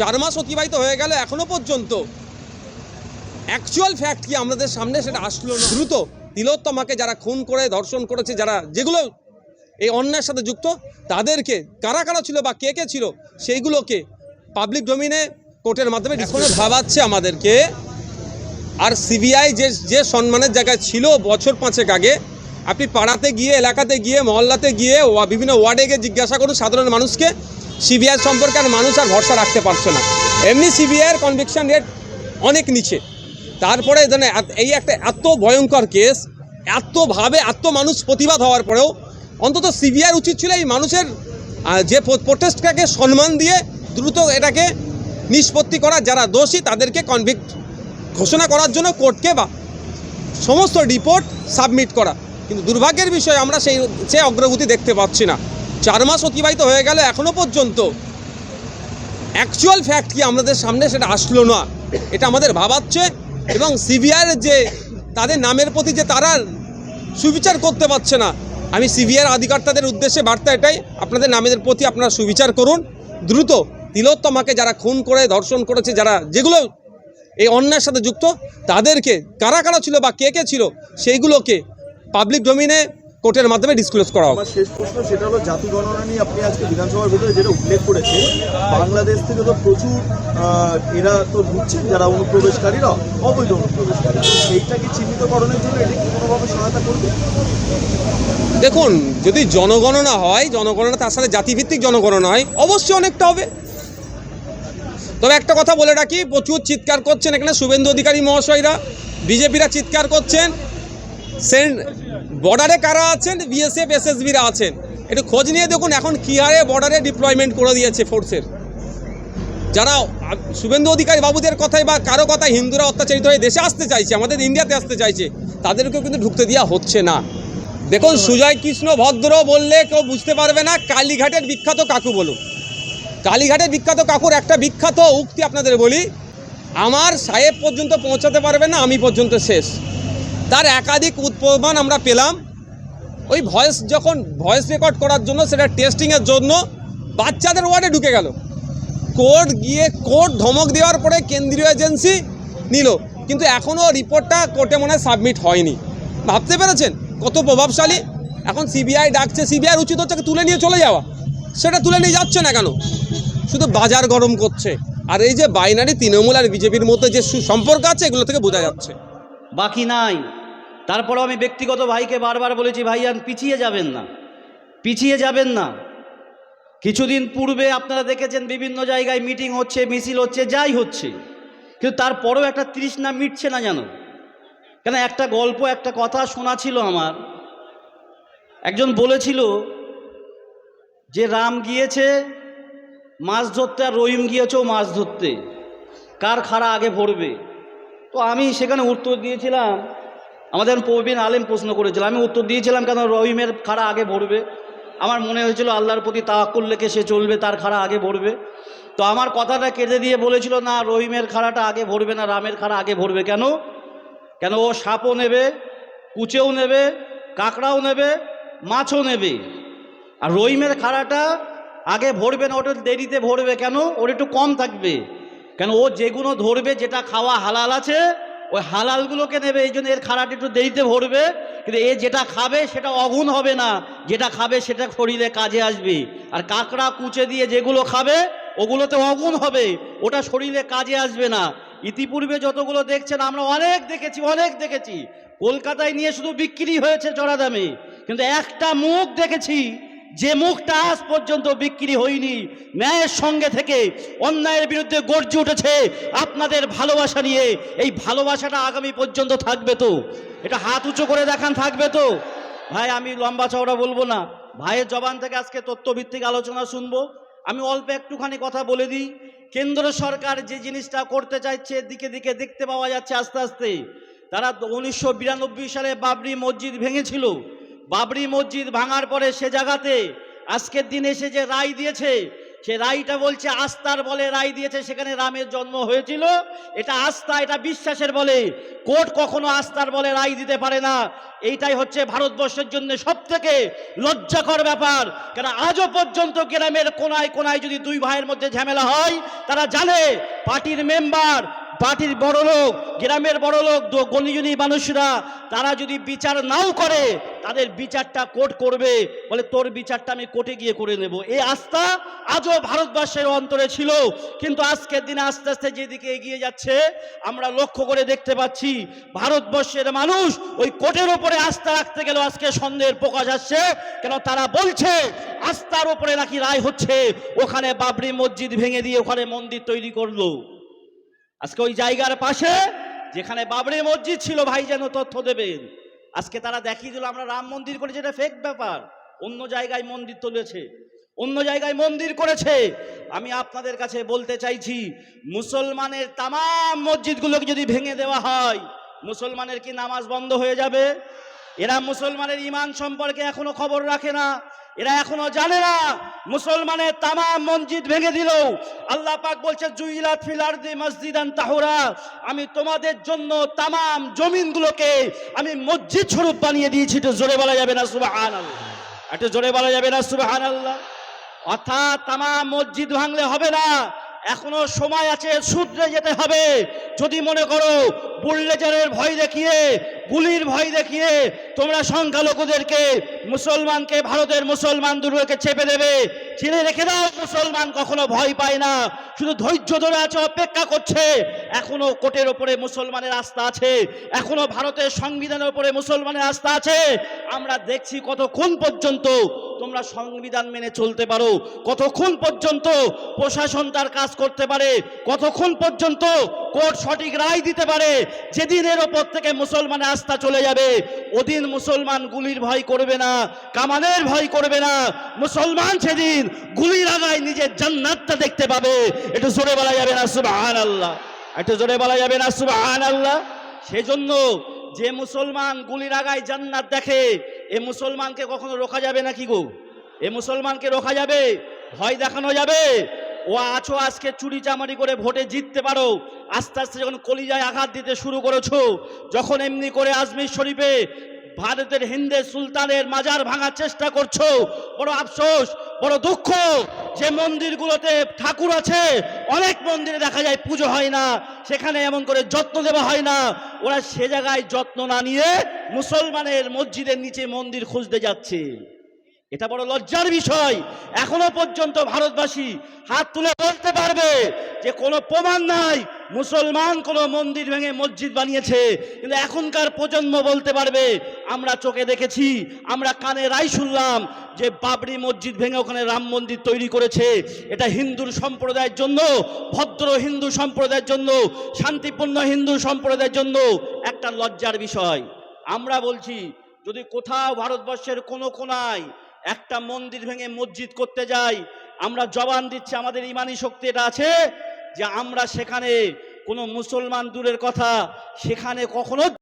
চার মাস অতিবাহিত হয়ে গেল এখনও পর্যন্ত। অ্যাকচুয়াল ফ্যাক্ট কি আমাদের সামনে সেটা আসলো না। দ্রুত তিলোত্তমাকে যারা খুন করে ধর্ষণ করেছে যারা যেগুলো এই অন্যায়ের সাথে যুক্ত তাদেরকে কারা কারা ছিল বা কে কে ছিল সেইগুলোকে পাবলিক ডোমিনে কোর্টের মাধ্যমে এখনও ভাবাচ্ছে আমাদেরকে। আর সিবিআই যে যে সম্মানের জায়গায় ছিল বছর পাঁচেক আগে আপনি পাড়াতে গিয়ে এলাকাতে গিয়ে মহল্লাতে গিয়ে বিভিন্ন ওয়ার্ডে গিয়ে জিজ্ঞাসা করুন সাধারণ মানুষকে সিবিআই সম্পর্কে আর মানুষ আর ভরসা রাখতে পারছে না। এমনি সিবিআইয়ের কনভিকশন রেট অনেক নিচে। তারপরে এই একটা এত ভয়ঙ্কর কেস এতভাবে এত মানুষ প্রতিবাদ হওয়ার পরেও অন্তত সিবিআই উচিত ছিল এই মানুষের যে প্রোটেস্টটাকে সম্মান দিয়ে দ্রুত এটাকে নিষ্পত্তি করা, যারা দোষী তাদেরকে কনভিক্ট ঘোষণা করার জন্য কোর্টকে বা সমস্ত রিপোর্ট সাবমিট করা। কিন্তু দুর্ভাগ্যের বিষয়, আমরা সেই, সে অগ্রগতি দেখতে পাচ্ছি না। চার মাস অতিবাহিত হয়ে গেল এখনও পর্যন্ত। অ্যাকচুয়াল ফ্যাক্ট কি আমাদের সামনে সেটা আসলো না। এটা আমাদের ভাবাচ্ছে এবং সিবিআইয়ের যে তাদের নামের প্রতি যে তারা সুবিচার করতে পারছে না। আমি সিবিআইয়ের আধিকারতাদের উদ্দেশ্যে বার্তা এটাই, আপনাদের নামের প্রতি আপনারা সুবিচার করুন। দ্রুত তিলোত্তমাকে যারা খুন করে, ধর্ষণ করেছে, যারা যেগুলো এই অন্যায়ের সাথে যুক্ত, তাদেরকে কারা কারা ছিল বা কে কে ছিল, সেইগুলোকে পাবলিক ডোমিনে কোর্টের মাধ্যমে ডিসক্লোজ করা হোক। শেষ প্রশ্ন সেটা হলো জাতি গণনা নিয়ে আপনি আজকে বিধানসভার ভিতরে যেটা উল্লেখ করেছেন বাংলাদেশ থেকে তো প্রচুর এরা তো ঢুকছেন যারা অনুপ্রবেশকারীরা অবৈধ অনুপ্রবেশকারী। সেইটাকে চিহ্নিতকরণের জন্য এটি কি কোনোভাবে সহায়তা করবে? দেখুন যদি জনগণনা হয় জনগণনা তার সাথে জাতিভিত্তিক জনগণনা হয় অবশ্যই অনেকটা হবে। তবে একটা কথা বলে রাখি প্রচুর চিৎকার করছেন এখানে শুভেন্দু অধিকারী মহাশয়রা বিজেপিরা চিৎকার করছেন সেন্ট বর্ডারে কারা আছেন? বিএসএফ এসএসবিরা আছেন। একটু খোঁজ নিয়ে দেখুন এখন কী হারে বর্ডারে ডিপ্লয়মেন্ট করে দিয়েছে ফোর্সের যারা শুভেন্দু অধিকারী বাবুদের কথায় বা কারও কথায় হিন্দুরা অত্যাচারিত হয়ে দেশে আসতে চাইছে, আমাদের ইন্ডিয়াতে আসতে চাইছে, তাদেরকেও কিন্তু ঢুকতে দেওয়া হচ্ছে না। দেখুন, সুজয় কৃষ্ণ ভদ্র বললে কেউ বুঝতে পারবে না, কালীঘাটের বিখ্যাত কাকু বলুন। কালীঘাটের বিখ্যাত কাকুর একটা বিখ্যাত উক্তি আপনাদের বলি, আমার সাহেব পর্যন্ত পৌঁছাতে পারবে না, আমি পর্যন্ত শেষ। তার একাধিক উৎপ্রমাণ আমরা পেলাম। ওই ভয়েস যখন ভয়েস রেকর্ড করার জন্য, সেটা টেস্টিংয়ের জন্য বাচ্চাদের ওয়ার্ডে ঢুকে গেল। কোর্ট গিয়ে কোর্ট ধমক দেওয়ার পরে কেন্দ্রীয় এজেন্সি নিল। কিন্তু এখনও রিপোর্টটা কোর্টে মনে সাবমিট হয়নি। ভাবতে পেরেছেন? কত প্রভাবশালী। এখন সিবিআই ডাকছে সিবিআই উচিত হচ্ছে তুলে নিয়ে চলে যাওয়া? সেটা তুলে নিয়ে যাচ্ছে না কেন? শুধু বাজার গরম করছে। আর এই যে বাইনারি তৃণমূল আর বিজেপির মধ্যে যে সুসম্পর্ক আছে, এগুলো থেকে বোঝা যাচ্ছে। বাকি নাই। তারপরেও আমি ব্যক্তিগত ভাইকে বারবার বলেছি ভাইয়ান পিছিয়ে যাবেন না। পিছিয়ে যাবেন না। কিছুদিন পূর্বে আপনারা দেখেছেন বিভিন্ন জায়গায় মিটিং হচ্ছে, মিছিল হচ্ছে, যাই হচ্ছে। কিন্তু তারপরেও একটা তৃষ্ণা মিটছে না যেন। কেন, একটা গল্প, একটা কথা শোনা ছিল আমার। একজন বলেছিল যে, রাম গিয়েছে, মাছ ধরতে আর রহিম গিয়েছেও মাছ ধরতে। কার খাড়া আগে ভরবে? তো আমি সেখানে উত্তর দিয়েছিলাম আমাদের প্রবীণ আলেম প্রশ্ন করেছিল, আমি উত্তর দিয়েছিলাম, কেন রহিমের খাড়া আগে ভরবে? আমার মনে হয়েছিল আল্লাহর প্রতি তাওয়াক্কুল লেখে সে চলবে, তার খাড়া আগে ভরবে। তো আমার কথাটা কেটে দিয়ে বলেছিল, না, রহিমের খাড়াটা আগে ভরবে না, রামের খাড়া আগে ভরবে। কেন? কেন ও সাপও নেবে, কুচেও নেবে, কাঁকড়াও নেবে, মাছও নেবে। আর রহিমের খাড়াটা আগে ভরবে না, ওটা দেরিতে ভরবে। কেন? ওর একটু কম থাকবে। কেন? ও যেগুলো ধরবে, যেটা খাওয়া হালাল আছে ওই হালালগুলোকে নেবে, এই জন্য এর খাড়াটা একটু দেরিতে ভরবে, কিন্তু এ যেটা খাবে সেটা অগুণ হবে না। যেটা খাবে সেটা শরীরে কাজে আসবে। আর কাঁকড়া কুচে দিয়ে যেগুলো খাবে, ওগুলোতে অগুণ হবে। ওটা শরীরে কাজে আসবে না। ইতিপূর্বে যতগুলো দেখছেন, আমরা অনেক দেখেছি অনেক দেখেছি। কলকাতায় নিয়ে শুধু বিক্রি হয়েছে চড়া দামে কিন্তু একটা মুখ দেখেছি যে মুখটা আজ পর্যন্ত বিক্রি হয়নি, ন্যায়ের সঙ্গে থেকে অন্যায়ের বিরুদ্ধে গর্জে উঠেছে আপনাদের ভালোবাসা নিয়ে। এই ভালোবাসাটা আগামী পর্যন্ত থাকবে তো। এটা হাত উঁচু করে দেখান, থাকবে তো। ভাই, আমি লম্বা চওড়া বলব না। ভাইয়ের জবান থেকে আজকে তথ্যভিত্তিক আলোচনা শুনব। আমি অল্প একটুখানি কথা বলে দিই। কেন্দ্র সরকার যে জিনিসটা করতে চাইছে, দিকে দিকে দেখতে পাওয়া যাচ্ছে আস্তে আস্তে। তারা উনিশশো বিরানব্বই সালে বাবরি মসজিদ ভেঙেছিল। বাবরি মসজিদ ভাঙার পরে সে জায়গাতে আজকের দিন এসে যে রায় দিয়েছে, সে রায়টা বলছে, আস্থার বলে রায় দিয়েছে, সেখানে রামের জন্ম হয়েছিল। এটা আস্থা, এটা বিশ্বাসের বলে। কোর্ট কখনো আস্থার বলে রায় দিতে পারে না। এইটাই হচ্ছে ভারতবর্ষের জন্য সব থেকে লজ্জাকর ব্যাপার। কেন আজও পর্যন্ত গ্রামের কোনায় কোনায় যদি দুই ভাইয়ের মধ্যে ঝামেলা হয়, তারা জানে, পার্টির মেম্বার পার্টির বড় লোক, গ্রামের বড় লোক গণিজনী মানুষরা, তারা যদি বিচার নাও করে, তাদের বিচারটা কোর্ট করবে। বলে, তোর বিচারটা আমি কোর্টে গিয়ে করে নেব। এই আস্থা আজও ভারতবর্ষের অন্তরে ছিল। কিন্তু আজকের দিনে আস্তে আস্তে যেদিকে এগিয়ে যাচ্ছে, আমরা লক্ষ্য করে দেখতে পাচ্ছি, ভারতবর্ষের মানুষ ওই কোর্টের ওপরে আস্থা রাখতে গেলেও আজকে সন্দেহের প্রকাশ আসছে। কেন তারা বলছে, আস্থার ওপরে নাকি রায় হচ্ছে। ওখানে বাবরি মসজিদ ভেঙে দিয়ে ওখানে মন্দির তৈরি করল। আজকে ওই জায়গার পাশে যেখানে বাবরি মসজিদ ছিল, ভাই যেন তথ্য দেবেন। আজকে তারা দেখিয়ে দিল, আমরা রাম মন্দির করেছি, এটা ফেক ব্যাপার। অন্য জায়গায় মন্দির তুলেছে, অন্য জায়গায় মন্দির করেছে। আমি আপনাদের কাছে বলতে চাইছি, মুসলমানের তামাম মসজিদগুলোকে যদি ভেঙে দেওয়া হয়, মুসলমানের কি নামাজ বন্ধ হয়ে যাবে? এরা মুসলমানের ইমান সম্পর্কে এখনও খবর রাখে না। এরা এখনও জানে না। মুসলমানের তামাম মসজিদ ভেঙে দিল। আল্লাহ পাক বলছে জুইলাত ফিল আরদি মসজিদান তাহুরা। আমি তোমাদের জন্য তামাম জমিনগুলোকে আমি মসজিদ স্বরূপ বানিয়ে দিয়েছি। একটু জোরে বলা যাবে না, সুবহানাল্লাহ। একটু জোরে বলা যাবে না, সুবহানাল্লাহ। অর্থাৎ তামাম মসজিদ ভাঙলে হবে না। এখনও সময় আছে সূত্রে যেতে হবে। যদি মনে করো বুল্লেজারের ভয় দেখিয়ে, গুলির ভয় দেখিয়ে তোমরা সংখ্যালঘুদেরকে, মুসলমানকে, ভারতের মুসলমান দুর্গকে চেপে দেবে। চিনে রেখে দাও, মুসলমান কখনো ভয় পায় না। শুধু ধৈর্য ধরে আছে, অপেক্ষা করছে। এখনও কোর্টের ওপরে মুসলমানের আস্থা আছে। এখনও ভারতের সংবিধানের ওপরে মুসলমানের আস্থা আছে। আমরা দেখছি কতক্ষণ পর্যন্ত তোমরা সংবিধান মেনে চলতে পারো। কতক্ষণ পর্যন্ত প্রশাসন তার কাজ করতে পারে। কতক্ষণ পর্যন্ত কোর্ট সঠিক রায় দিতে পারে যেদিন এর ওপর থেকে মুসলমানের আস্থা চলে যাবে, ওদিন মুসলমান গুলির ভয় করবে না, কামানের ভয় করবে না। মুসলমান সেদিন গুলির আগায় নিজের জান্নাতটা দেখতে পাবে। একটু জোরে বলা যাবে না সুবহান আল্লাহ একটু জোরে বলা যাবে না সুবহান আল্লাহ সেজন্য যে মুসলমান গুলির আগায় জান্নাত দেখে, এ মুসলমানকে কখনো রোকা যাবে না কি গো? এ মুসলমানকে রোকা যাবে? ভয় দেখানো যাবে? ও আছো আজকে চুরি চামারি করে ভোটে জিততে পারো। আস্তে আস্তে যখন কলিজায় আঘাত দিতে শুরু করেছ, যখন এমনি করে আজমির শরীফে ভারতের হিন্দে সুলতানের মাজার ভাঙার চেষ্টা করছ, বড় আফসোস, বড় দুঃখ যে মন্দিরগুলোতে ঠাকুর আছে, অনেক মন্দিরে দেখা যায় পুজো হয় না, সেখানে এমন করে যত্ন দেওয়া হয় না। ওরা সে জায়গায় যত্ন না নিয়ে মুসলমানের মসজিদের নিচে মন্দির খুঁজতে যাচ্ছে। এটা বড় লজ্জার বিষয়। এখনও পর্যন্ত ভারতবাসী হাত তুলে বলতে পারবে যে কোনো প্রমাণ নাই, মুসলমান কোনো মন্দির ভেঙে মসজিদ বানিয়েছে। কিন্তু এখনকার প্রজন্ম বলতে পারবে, আমরা চোখে দেখেছি, আমরা কানে রায় শুনলাম যে বাবরি মসজিদ ভেঙে ওখানে রাম মন্দির তৈরি করেছে। এটা হিন্দুর সম্প্রদায়ের জন্য, ভদ্র হিন্দু সম্প্রদায়ের জন্য, শান্তিপূর্ণ হিন্দু সম্প্রদায়ের জন্য একটা লজ্জার বিষয়। আমরা বলছি, যদি কোথাও ভারতবর্ষের কোনো কোনায় একটা মন্দির ভেঙে মসজিদ করতে যাই, আমরা জবান দিচ্ছি, আমাদের ইমানি শক্তি এটা আছে যে আমরা সেখানে কোনো মুসলমান দূরের কথা, সেখানে কখনো